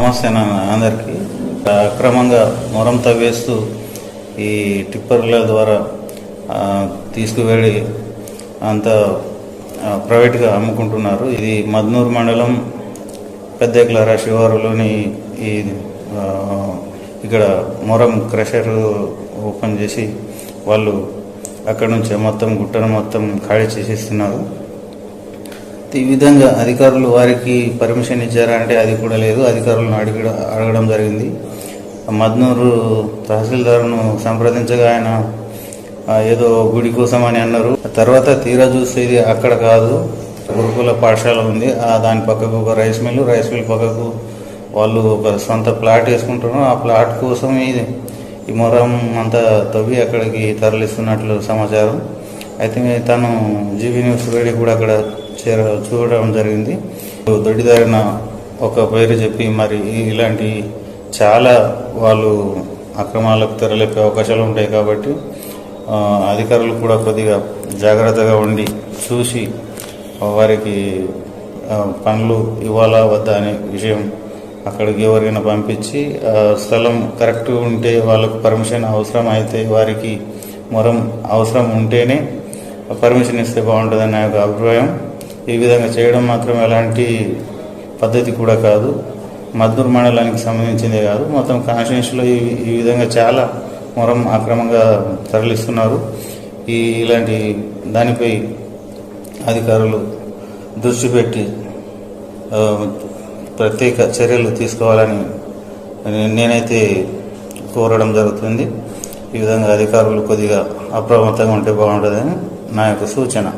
నమస్తే నాన్న అందరికీ అక్రమంగా మొరం తవ్వేస్తూ ఈ టిప్పర్ల ద్వారా తీసుకువెళ్ళి అంత ప్రైవేట్గా అమ్ముకుంటున్నారు. ఇది మద్నూరు మండలం పెద్దెక్లరా శివారులోని ఈ ఇక్కడ మొరం క్రషర్ ఓపెన్ చేసి వాళ్ళు అక్కడ నుంచి మొత్తం గుట్టను మొత్తం ఖాళీ చేసేస్తున్నారు. ఈ విధంగా అధికారులు వారికి పర్మిషన్ ఇచ్చారా అంటే అది కూడా లేదు. అధికారులను అడిగ అడగడం జరిగింది. మద్నూరు తహసీల్దార్ను సంప్రదించగా ఆయన ఏదో గుడి కోసం అని అన్నారు. తర్వాత తీరా చూస్తే ఇది అక్కడ కాదు. గురుకుల పాఠశాల ఉంది. ఆ దాని పక్కకు ఒక రైస్ మిల్ రైస్ మిల్ పక్కకు వాళ్ళు ఒక సొంత ప్లాట్ వేసుకుంటున్నారు. ఆ ప్లాట్ కోసం ఇది. ఈ మొరం అంతా తవ్వి అక్కడికి తరలిస్తున్నట్లు సమాచారం. అయితే తను జీవీ న్యూస్ వేడి కూడా అక్కడ చేర చూడడం జరిగింది. దొడ్డిదారిన ఒక పేరు చెప్పి మరి ఇలాంటి చాలా వాళ్ళు అక్రమాలకు తెరలేపే అవకాశాలు ఉంటాయి కాబట్టి అధికారులు కూడా కొద్దిగా జాగ్రత్తగా ఉండి చూసి వారికి పనులు ఇవ్వాలా వద్దా అనే విషయం అక్కడికి ఎవరికైనా పంపించి స్థలం కరెక్ట్ ఉంటే వాళ్ళకు పర్మిషన్ అవసరం అయితే వారికి మొరం అవసరం ఉంటేనే పర్మిషన్ ఇస్తే బాగుంటుందని నా యొక్క అభిప్రాయం ఈ విధంగా చేయడం మాత్రం ఎలాంటి పద్ధతి కూడా కాదు. మద్దూరు మండలానికి సంబంధించిందే కాదు. మొత్తం కాన్స్టిట్యూన్సీలో ఈ ఈ విధంగా చాలా మొరం అక్రమంగా తరలిస్తున్నారు. ఈ ఇలాంటి దానిపై అధికారులు దృష్టి పెట్టి ప్రత్యేక చర్యలు తీసుకోవాలని నేనైతే కోరడం జరుగుతుంది. ఈ విధంగా అధికారులు కొద్దిగా అప్రమత్తంగా ఉంటే బాగుంటుందని నా యొక్క సూచన.